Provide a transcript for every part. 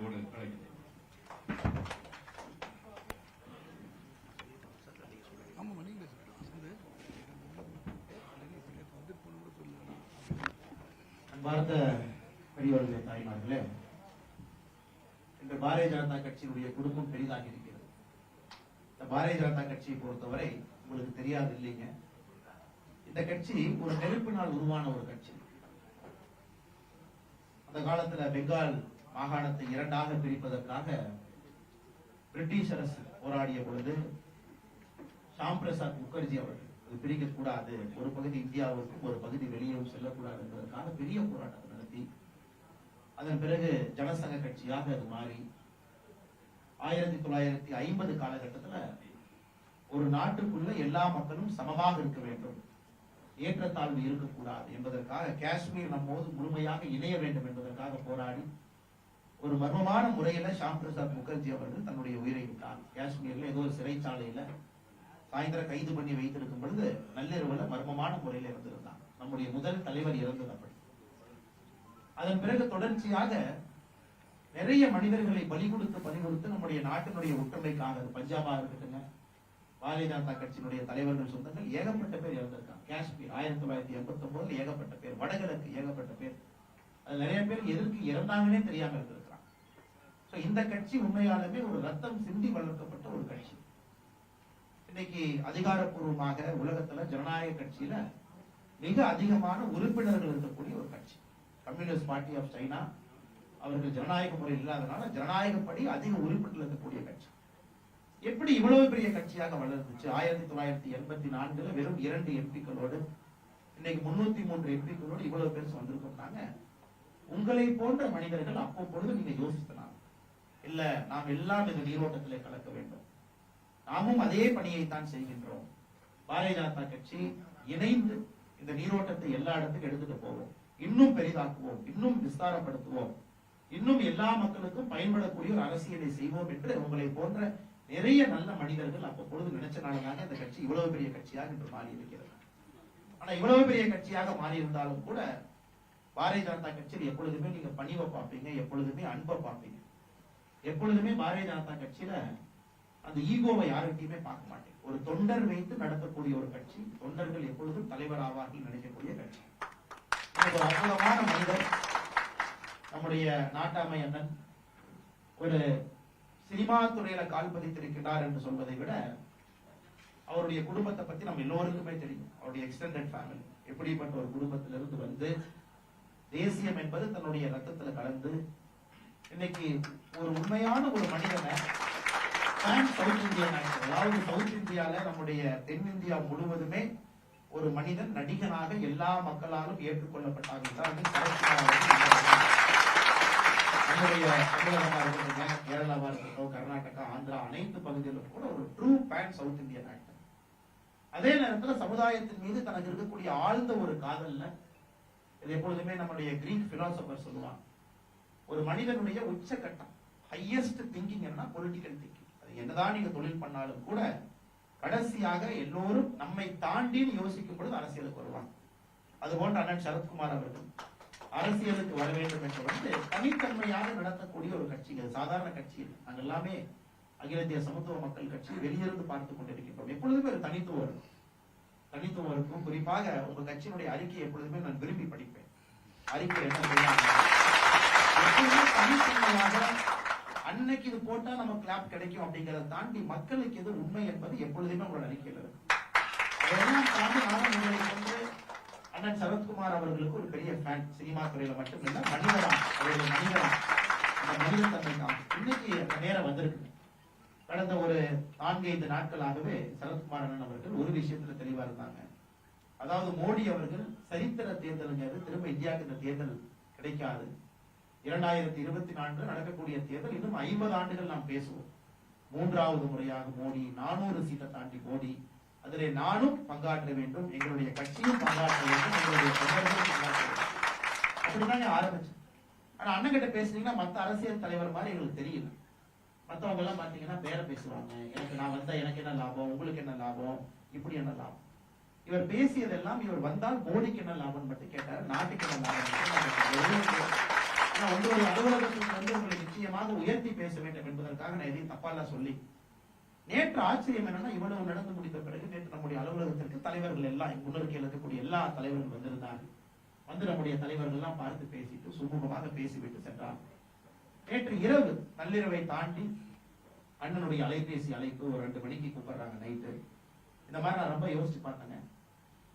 அன்போடு அழைக்கிறேன் ஆமாம் நீங்கள் அன்பார்ந்த பெரியவர்களே தாய்மார்களே இன்று பாரதிய ஜனதா கட்சியினுடைய குடும்பம் பெரிதாக இருக்கிறது. இந்த பாரதிய ஜனதா கட்சியை பொறுத்தவரை உங்களுக்கு தெரியாது இல்லைங்க. இந்த கட்சி ஒரு நெருப்பினால் உருவான ஒரு கட்சி. அந்த காலத்துல பெங்கால் மாகாணத்தை இரண்டாக பிரிப்பதற்காக பிரிட்டிஷ் அரசு போராடிய பொழுது ஷாம் பிரசாத் முகர்ஜி அவர்கள் அது ஒரு பகுதி இந்தியாவுக்கும் ஒரு பகுதி வெளியேவும் செல்லக்கூடாது என்பதற்காக பெரிய போராட்டத்தை நடத்தி அதன் பிறகு ஜனசங்க கட்சியாக அது மாறி ஆயிரத்தி தொள்ளாயிரத்தி ஐம்பது காலகட்டத்துல ஒரு நாட்டுக்குள்ள எல்லா மக்களும் சமமாக இருக்க வேண்டும். ஏற்றத்தாழ்வு இருக்கக்கூடாது என்பதற்காக காஷ்மீர் நம்மோடு முழுமையாக இணைய வேண்டும் என்பதற்காக போராடி ஒரு மர்மமான முறையில ஷாம் பிரசாத் முகர்ஜி அவர்கள் தன்னுடைய உயிரை விட்டார். காஷ்மீர்ல ஏதோ ஒரு சிறைச்சாலையில சாயந்தரம் கைது பண்ணி வைத்திருக்கும் பொழுது நள்ளிரவுல மர்மமான முறையில இருந்திருந்தார் நம்முடைய முதல் தலைவர் இறந்தது அப்படி. அதன் பிறகு தொடர்ச்சியாக நிறைய மனிதர்களை பலி கொடுத்து பலி கொடுத்து நம்முடைய நாட்டினுடைய ஒற்றுமைக்காக பஞ்சாபா இருக்கட்டுங்க பாரதிய ஜனதா கட்சியினுடைய தலைவர்கள் சொந்தங்கள் ஏகப்பட்ட பேர் இறந்திருக்காங்க. காஷ்மீர் ஆயிரத்தி தொள்ளாயிரத்தி எண்பத்தி ஒன்பதுல ஏகப்பட்ட பேர் வடகிழக்கு ஏகப்பட்ட பேர். அது நிறைய பேர் எதற்கு இறந்தாங்கன்னே தெரியாம இருந்திருக்கிறாங்க இந்த கட்சி உண்மையாலுமே ஒரு ரத்தம் சிந்தி வளர்க்கப்பட்ட ஒரு கட்சி. இன்னைக்கு அதிகாரப்பூர்வமாக உலகத்துல ஜனநாயக கட்சியில மிக அதிகமான உறுப்பினர்கள் இருக்கக்கூடிய ஒரு கட்சி. கம்யூனிஸ்ட் பார்ட்டி ஆஃப் சைனா அவர்கள் ஜனநாயக முறை இல்லாதனால ஜனநாயகப்படி அதிக உறுப்பினர்கள் இருக்கக்கூடிய கட்சி. எப்படி இவ்வளவு பெரிய கட்சியாக வளர்ந்துச்சு? ஆயிரத்தி தொள்ளாயிரத்தி எண்பத்தி நான்குல வெறும் இரண்டு எம்பிக்களோடு இன்னைக்கு முன்னூத்தி மூன்று எம்பிக்களோடு இவ்வளவு பேர் வந்திருக்கோம்னாங்க உங்களை போன்ற மனிதர்கள் அப்பப்பொழுது நீங்க யோசிக்கலாம். இல்ல நாம் எல்லாம் இந்த நீரோட்டத்திலே கலக்க வேண்டும். நாமும் அதே பணியைத்தான் செய்கின்றோம். பாரதிய ஜனதா கட்சி இணைந்து இந்த நீரோட்டத்தை எல்லா இடத்துக்கும் எடுத்துட்டு போவோம். இன்னும் பெரிதாக்குவோம் இன்னும் விஸ்தாரப்படுத்துவோம். இன்னும் எல்லா மக்களுக்கும் பயன்படக்கூடிய ஒரு அரசியலை செய்வோம் என்று உங்களை போன்ற நிறைய நல்ல மனிதர்கள் அப்பொழுது நினைச்சனாலதாங்க இந்த கட்சி இவ்வளவு பெரிய கட்சியாக இன்று மாறி இருக்கிறது ஆனா இவ்வளவு பெரிய கட்சியாக மாறி இருந்தாலும் கூட பாரதிய ஜனதா கட்சியில் எப்பொழுதுமே நீங்க பணிவை பார்ப்பீங்க எப்பொழுதுமே அன்பை பார்ப்பீங்க. எப்பொழுதுமே பாரதிய ஜனதா கட்சியில அந்த ஈகோவை யாருக்கிட்டையுமே பார்க்க மாட்டேன். ஒரு தொண்டர் வைத்து நடத்தக்கூடிய ஒரு கட்சி தொண்டர்கள் எப்பொழுதும் தலைவர் ஆவார்கள் நினைக்கக்கூடிய கட்சி. ஒரு அற்புதமான மனிதர் நம்முடைய நாட்டாமை அண்ணன் ஒரு சினிமா துறையில கால் பதித்திருக்கிறார் என்று சொல்வதை விட அவருடைய குடும்பத்தை பத்தி நம்ம எல்லோருக்குமே தெரியும். அவருடைய எக்ஸ்டெண்டட் ஃபேமிலி எப்படிப்பட்ட ஒரு குடும்பத்திலிருந்து வந்து தேசியம் என்பது தன்னுடைய ரத்தத்துல கலந்து இன்னைக்கு ஒரு உண்மையான ஒரு மனிதனை பேன் சவுத் இந்தியா ஆக்டர் அதாவது சவுத் இந்தியால நம்முடைய தென்னிந்தியா முழுவதுமே ஒரு மனிதன் நடிகனாக எல்லா மக்களாலும் ஏற்றுக்கொள்ளப்பட்டாங்க நம்முடைய தமிழகமா இருக்கட்டும் கேரளாவா இருக்கட்டும் கர்நாடகா ஆந்திரா அனைத்து பகுதிகளிலும் கூட ஒரு true fan south Indian actor அதே நேரத்தில் சமுதாயத்தின் மீது தனக்கு இருக்கக்கூடிய ஆழ்ந்த ஒரு காதல்ல இது எப்பொழுதுமே நம்முடைய கிரீக் பிலாசபர் சொல்லுவாங்க ஒரு மனிதனுடைய உச்சகட்டம் ஹையஸ்ட் திங்கிங் என்ன பொலிட்டிக்கல் திங்கிங் அது என்னதான் நீங்க தொழில் பண்ணாலும் கூட கடைசியாக எல்லோரும் நம்மை தாண்டின்னு யோசிக்கும் பொழுது அரசியலுக்கு வருவாங்க. அதுபோன்ற அண்ணன் சரத்குமார் அவர்கள் அரசியலுக்கு வர வேண்டும் என்று வந்து தனித்தன்மையாக நடத்தக்கூடிய ஒரு கட்சி அது சாதாரண கட்சி இல்லை. நாங்கள் எல்லாமே அகில இந்திய சமத்துவ மக்கள் கட்சி வெளியிருந்து பார்த்து கொண்டிருக்கின்றோம். எப்பொழுதுமே ஒரு தனித்துவம் இருக்கும். தனித்துவம் இருக்கும். குறிப்பாக உங்க கட்சியினுடைய அறிக்கையை எப்பொழுதுமே நான் விரும்பி படிப்பேன். அறிக்கை என்ன சொல்றாங்க தனித்தன்மையாக அன்னைக்கு இது போட்டா நம்ம கிளாப் கிடைக்கும் அப்படிங்கறத தாண்டி மக்களுக்கு எது உண்மை என்பது எப்பொழுதுமே உங்களோட அறிக்கையில் இருக்கும். அதெல்லாம் தாண்டி நானும் உங்களுக்கு வந்து அண்ணன் சரத்குமார் அவர்களுக்கு ஒரு பெரிய ஃபேன் சினிமா துறையில மட்டும் இல்ல மனிதரா அவருடைய மனிதரா அந்த மனிதத்தன்மை தான். இன்னைக்கு நேரம் வந்திருக்கு. கடந்த ஒரு நான்கைந்து நாட்களாகவே சரத்குமார் அண்ணன் அவர்கள் ஒரு விஷயத்துல தெளிவா இருந்தாங்க. அதாவது மோடி அவர்கள் சரித்திர தேர்தலுங்கிறது திரும்ப இந்தியாவுக்கு இந்த தேர்தல் கிடைக்காது. இரண்டாயிரத்தி இருபத்தி நான்கு நடக்கக்கூடிய தேர்தல் இன்னும் ஐம்பது ஆண்டுகள் நாம் பேசுவோம். மூன்றாவது முறையாக மோடி நானூறு சீட்டை தாண்டி மோடி அதிலே நானும் பங்காற்ற வேண்டும் எங்களுடைய கட்சியும் பங்காற்ற வேண்டும் எங்களுடைய தொண்டர்களும் பங்காற்ற வேண்டும். ஆரம்பிச்சு. ஆனா அண்ணன் கிட்ட பேசுனீங்கன்னா மத்த அரசியல் தலைவர் மாதிரி எங்களுக்கு தெரியல. மத்தவங்க எல்லாம் பாத்தீங்கன்னா பேர பேசுவாங்க. எனக்கு நான் வந்தா எனக்கு என்ன லாபம் உங்களுக்கு என்ன லாபம் இப்படி என்ன லாபம்? இவர் பேசியதெல்லாம் இவர் வந்தால் மோடிக்கு என்ன லாபம் மட்டும் கேட்டார் நாட்டுக்கு என்ன லாபம் ஆனால் நான் ஒரு- உங்களுடைய அலுவலகத்துக்கு வந்து உங்களை நிச்சயமாக உயர்த்தி பேச வேண்டும் என்பதற்காக நான் எதையும் தப்பாலாம் சொல்லி. நேற்று ஆச்சரியம் என்னன்னா இவ்வளவு நடந்து முடித்த பிறகு நேற்று நம்முடைய அலுவலகத்திற்கு தலைவர்கள் எல்லாம் முன்னிருக்கையில் எழுதக்கூடிய எல்லா தலைவர்கள் வந்திருந்தார்கள் வந்து நம்முடைய தலைவர்கள் எல்லாம் பார்த்து பேசிட்டு சுமூகமாக பேசிவிட்டு சென்றார் நேற்று இரவு நள்ளிரவை தாண்டி அண்ணனுடைய அலைபேசி அழைப்பு ஒரு ரெண்டு மணிக்கு கூப்பிடுறாங்க நைட்டு. இந்த மாதிரி நான் ரொம்ப யோசிச்சு பார்த்தேங்க.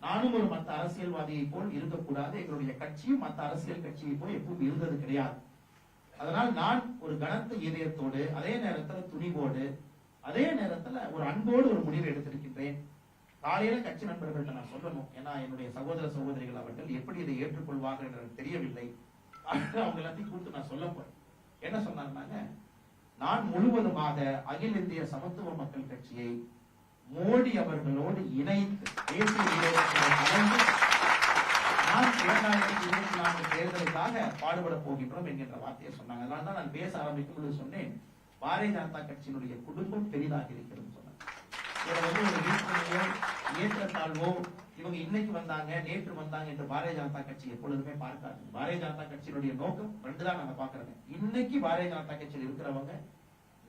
நானும் ஒரு மத்த அரசியல்வாதியை போல் இருக்கக்கூடாது. எங்களுடைய கட்சியும் மத்த அரசியல் கட்சியை போல் எப்பவும் இருந்தது கிடையாது. அதனால் நான் ஒரு கனத்த இதயத்தோடு அதே நேரத்துல துணிவோடு அதே நேரத்துல ஒரு அன்போடு ஒரு முடிவு எடுத்திருக்கின்றேன். காலையில கட்சி நண்பர்கள்ட்ட நான் சொல்லணும். ஏன்னா என்னுடைய சகோதர சகோதரிகள் அவர்கள் எப்படி இதை ஏற்றுக்கொள்வார்கள் என்று எனக்கு தெரியவில்லை. அவங்க எல்லாத்தையும் கூப்பிட்டு நான் சொல்ல போறேன். என்ன சொன்னாங்க நான் முழுவதுமாக அகில இந்திய சமத்துவ மக்கள் கட்சியை மோடி அவர்களோடு இணைந்து தேசிய நீரோட்டத்தில் இரண்டாயிரத்தி இருபத்தி நான்கு தேர்தலுக்காக பாடுபட போகின்றோம் என்கின்ற வார்த்தையை சொன்னாங்க. அதனால தான் நான் பேச ஆரம்பிக்கும் பொழுது சொன்னேன். பாரதிய ஜனதா கட்சியினுடைய குடும்பம் பெரிதாக இருக்கிறது சொன்னேன் வந்து ஒரு வீட்டுமையோ ஏற்றத்தாழ்வோ இவங்க இன்னைக்கு வந்தாங்க நேற்று வந்தாங்க என்று பாரதிய ஜனதா கட்சி எப்பொழுதுமே பார்க்காது. பாரதிய ஜனதா கட்சியினுடைய நோக்கம் ரெண்டு தான் நாங்க பாக்குறோங்க இன்னைக்கு பாரதிய ஜனதா கட்சியில் இருக்கிறவங்க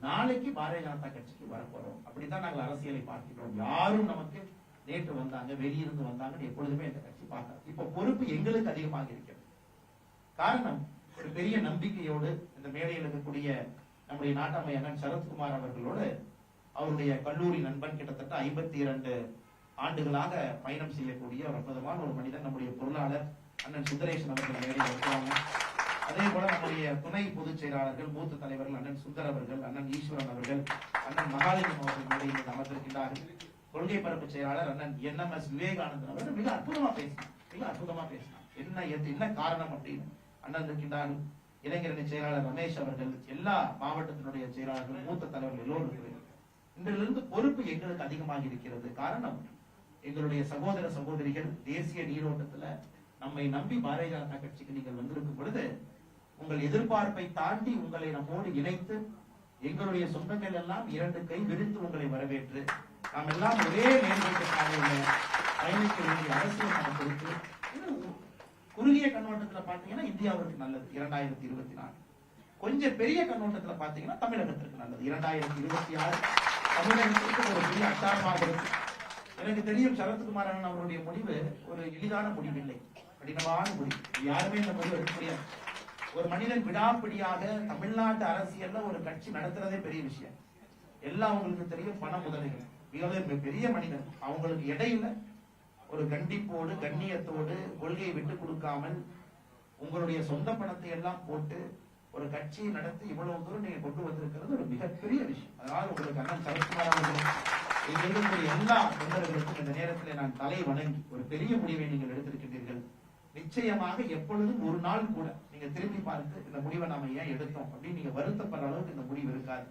நாளைக்கு பாரதிய ஜனதா கட்சிக்கு வரப்போறோம். அப்படித்தான் நாங்கள் அரசியலை பார்க்கிறோம் யாரும் நமக்கு நேற்று வந்தாங்க வெளியிருந்து வந்தாங்கன்னு எப்பொழுதுமே இந்த கட்சி பார்க்காது. இப்ப பொறுப்பு எங்களுக்கு அதிகமாக இருக்கிறது. காரணம் ஒரு பெரிய நம்பிக்கையோடு இந்த மேடையில் இருக்கக்கூடிய நம்முடைய நாட்டாமை அண்ணன் சரத்குமார் அவர்களோடு அவருடைய கல்லூரி நண்பன் கிட்டத்தட்ட ஐம்பத்தி இரண்டு ஆண்டுகளாக பயணம் செய்யக்கூடிய ஒரு அற்புதமான ஒரு மனிதன் நம்முடைய பொருளாளர் அண்ணன் சுந்தரேசன் அவர்கள் மேடையில் இருக்கிறாங்க. அதே போல நம்முடைய துணை பொதுச் செயலாளர்கள் மூத்த தலைவர்கள் அண்ணன் சுந்தர் அவர்கள் அண்ணன் ஈஸ்வரன் அவர்கள் அண்ணன் மகாலிங்கம் அவர்கள் இங்கே அமர்ந்திருக்கின்றார்கள். கொள்கை பரப்பு செயலாளர் அண்ணன் என் எம் எஸ் விவேகானந்தன் அவர்கள் மிக அற்புதமா பேசினார். மிக அற்புதமா பேசினார். என்ன என்ன காரணம் அப்படின்னு அண்ணன் இருக்கின்றார்கள் இளைஞரணி செயலாளர் ரமேஷ் அவர்கள் எல்லா மாவட்டத்தினுடைய செயலாளர்கள் மூத்த தலைவர்கள் எல்லோரும் இருக்கிறார்கள். இன்றிலிருந்து பொறுப்பு எங்களுக்கு அதிகமாக இருக்கிறது. காரணம் எங்களுடைய சகோதர சகோதரிகள் தேசிய நீரோட்டத்துல நம்மை நம்பி பாரதிய ஜனதா கட்சிக்கு நீங்கள் வந்திருக்கும் பொழுது உங்கள் எதிர்பார்ப்பை தாண்டி உங்களை நம்மோடு இணைத்து எங்களுடைய சொந்தங்கள் எல்லாம் இரண்டு கை விரித்து உங்களை வரவேற்று நாம் எல்லாம் ஒரே நேர்மைக்கு பயணிக்க வேண்டிய அரசியல் நமக்கு இருக்கு குறுகிய கண்ணோட்டத்தில் பார்த்தீங்கன்னா இந்தியாவிற்கு நல்லது இரண்டாயிரத்தி இருபத்தி நாலு. கொஞ்சம் பெரிய கண்ணோட்டத்தில் பார்த்தீங்கன்னா தமிழகத்திற்கு நல்லது இரண்டாயிரத்தி இருபத்தி ஆறு தமிழகத்திற்கு ஒரு பெரிய அட்டாரமாக இருக்கு. எனக்கு தெரியும் சரத்குமார் அண்ணன் அவருடைய முடிவு ஒரு எளிதான முடிவு இல்லை கடினமான முடிவு. யாருமே இந்த முடிவு எடுக்க முடியாது. ஒரு மனிதன் விடாப்பிடியாக தமிழ்நாட்டு அரசியல்ல ஒரு கட்சி நடத்துறதே பெரிய விஷயம். எல்லாம் அவங்களுக்கு தெரியும் பண முதலைகள். மிக பெரிய மனிதன். அவங்களுக்கு இடையில ஒரு கண்டிப்போடு கண்ணியத்தோடு கொள்கையை விட்டு கொடுக்காமல் உங்களுடைய சொந்த பணத்தை எல்லாம் போட்டு ஒரு கட்சியை நடத்தி இவ்வளவு தூரம் நீங்க கொண்டு வந்திருக்கிறது ஒரு மிகப்பெரிய விஷயம். அதனால உங்களுக்கு அண்ணன் சரத்குமார் அவர்கள் எல்லா தொண்டர்களுக்கும் இந்த நேரத்தில் நான் தலை வணங்கி ஒரு பெரிய முடிவை நீங்கள் எடுத்திருக்கின்றீர்கள். நிச்சயமாக எப்பொழுதும் ஒரு நாள் கூட நீங்க திரும்பி பார்த்து இந்த முடிவை நாம ஏன் எடுத்தோம் அப்படின்னு நீங்க வருத்தப்படுற அளவுக்கு இந்த முடிவு இருக்காது.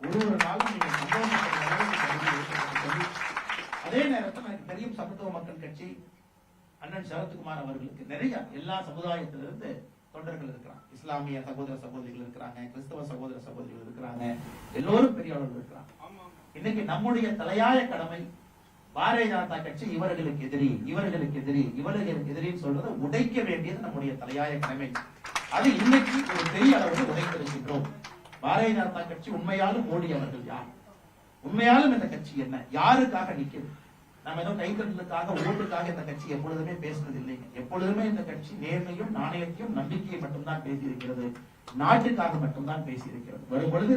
ஒரு ஒரு நாளும் நீங்க சந்தோஷப்படுற அளவுக்கு சொல்லி அதே நேரத்தில் எனக்கு தெரியும் சமத்துவ மக்கள் கட்சி அண்ணன் சரத்குமார் அவர்களுக்கு நிறைய எல்லா சமுதாயத்திலிருந்து தொண்டர்கள் இருக்கிறாங்க. இஸ்லாமிய சகோதர சகோதரிகள் இருக்கிறாங்க கிறிஸ்தவ சகோதர சகோதரிகள் இருக்கிறாங்க எல்லோரும் பெரியவர்கள் இருக்கிறாங்க. இன்னைக்கு நம்முடைய தலையாய கடமை பாரதிய ஜனதா கட்சி இவர்களுக்கு எதிரி இவர்களுக்கு எதிரி இவர்களுக்கு எதிரின்னு சொல்றதை உடைக்க வேண்டியது நம்முடைய தலையாய கடமை. அது இன்னைக்கு ஒரு பெரிய அளவில் உடைத்திருக்கின்றோம். பாரதிய ஜனதா கட்சி உண்மையாலும் மோடி அவர்கள் யார்? உண்மையாலும் இந்த கட்சி என்ன? யாருக்காக நிற்கிறது நம்ம ஏதோ கைத்தட்டலுக்காக ஓட்டுக்காக இந்த கட்சி எப்பொழுதுமே பேசுறது இல்லைங்க எப்பொழுதுமே இந்த கட்சி நேர்மையும் நாணயத்தையும் நம்பிக்கையை மட்டும்தான் பேசியிருக்கிறது. நாட்டுக்காக மட்டும்தான் பேசியிருக்கிறது. வரும் பொழுது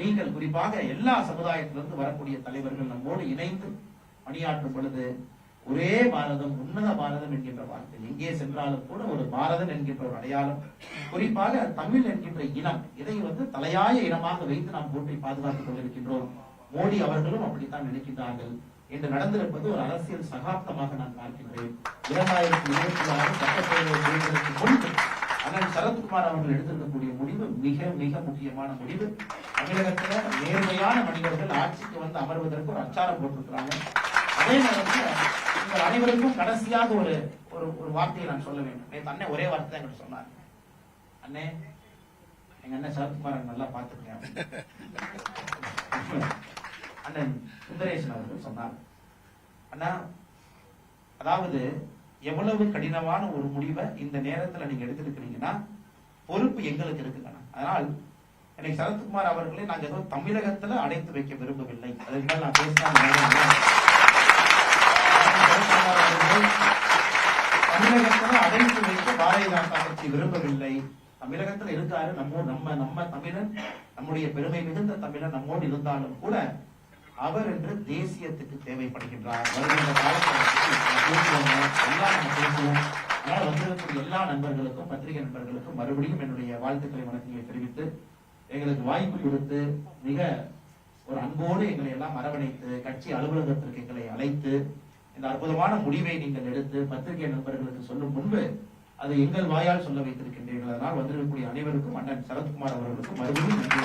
நீங்கள் குறிப்பாக எல்லா சமுதாயத்திலிருந்து வரக்கூடிய தலைவர்கள் நம்மோடு இணைந்து பணியாற்றும் பொழுது ஒரே பாரதம் உன்னத பாரதம் என்கின்ற வார்த்தை எங்கே சென்றாலும் கூட ஒரு பாரதம் என்கின்ற ஒரு அடையாளம் குறிப்பாக தமிழ் என்கின்ற இனம் இதை வந்து தலையாய இனமாக வைத்து நாம் போற்றி பாதுகாத்துக் கொண்டிருக்கின்றோம். மோடி அவர்களும் அப்படித்தான் நினைக்கின்றார்கள் என்று நடந்திருப்பது ஒரு அரசியல் சகாப்தமாக நான் பார்க்கின்றேன் இரண்டாயிரத்தி இருபத்தி ஆறு சட்டப்பேரவை தேர்தலுக்கு முன்பு அண்ணன் சரத்குமார் அவர்கள் எடுத்திருக்கக்கூடிய முடிவு மிக மிக முக்கியமான முடிவு. தமிழகத்துல நேர்மையான மனிதர்கள் ஆட்சிக்கு வந்து அமர்வதற்கு ஒரு அச்சாரம் போட்டிருக்கிறாங்க. அதே நேரத்தில் உங்கள் அனைவருக்கும் கடைசியாக ஒரு ஒரு ஒரு வார்த்தையை நான் சொல்ல வேண்டும். நேற்று அண்ணன் ஒரே வார்த்தை தான் என்கிட்ட சொன்னார். அண்ணே எங்க அண்ணன் சரத்குமார் நல்லா பார்த்துருக்கேன் அண்ணன் சுந்தரேசன் அவர்கள் சொன்னார். அண்ணா அதாவது எவ்வளவு கடினமான ஒரு முடிவை இந்த நேரத்தில் நீங்க எடுத்திருக்கிறீங்கன்னா பொறுப்பு எங்களுக்கு இருக்குங்கண்ணா அதனால் எனக்கு சரத்குமார் அவர்களை நாங்கள் ஏதோ தமிழகத்துல அடைத்து வைக்க விரும்பவில்லை. அதுக்கு நான் பேசினா நேரம் இல்லை. சரத்குமார் அவர்கள் தமிழகத்துல அடைத்து வைக்க பாரதிய ஜனதா கட்சி விரும்பவில்லை. தமிழகத்துல இருக்காரு நம்ம நம்ம நம்ம தமிழன். நம்முடைய பெருமை மிகுந்த தமிழன் நம்மோடு இருந்தாலும் கூட அவர் என்று தேசியத்துக்கு தேவைப்படுகின்றார். வருகின்ற காலத்தில் எல்லா நண்பர்களுக்கும் பத்திரிகை நண்பர்களுக்கும் மறுபடியும் என்னுடைய வாழ்த்துக்களை வணக்கங்களை தெரிவித்து எங்களுக்கு வாய்ப்பு கொடுத்து மிக ஒரு அன்போடு எங்களை எல்லாம் அரவணைத்து கட்சி அலுவலகத்திற்கு எங்களை அழைத்து இந்த அற்புதமான முடிவை நீங்கள் எடுத்து பத்திரிகை நண்பர்களுக்கு சொல்லும் முன்பு அது எங்கள் வாயால் சொல்ல வைத்திருக்கின்றீர்கள். அதனால் வந்திருக்கக்கூடிய அனைவருக்கும் அண்ணன் சரத்குமார் அவர்களுக்கும் மறுபடியும் நன்றி,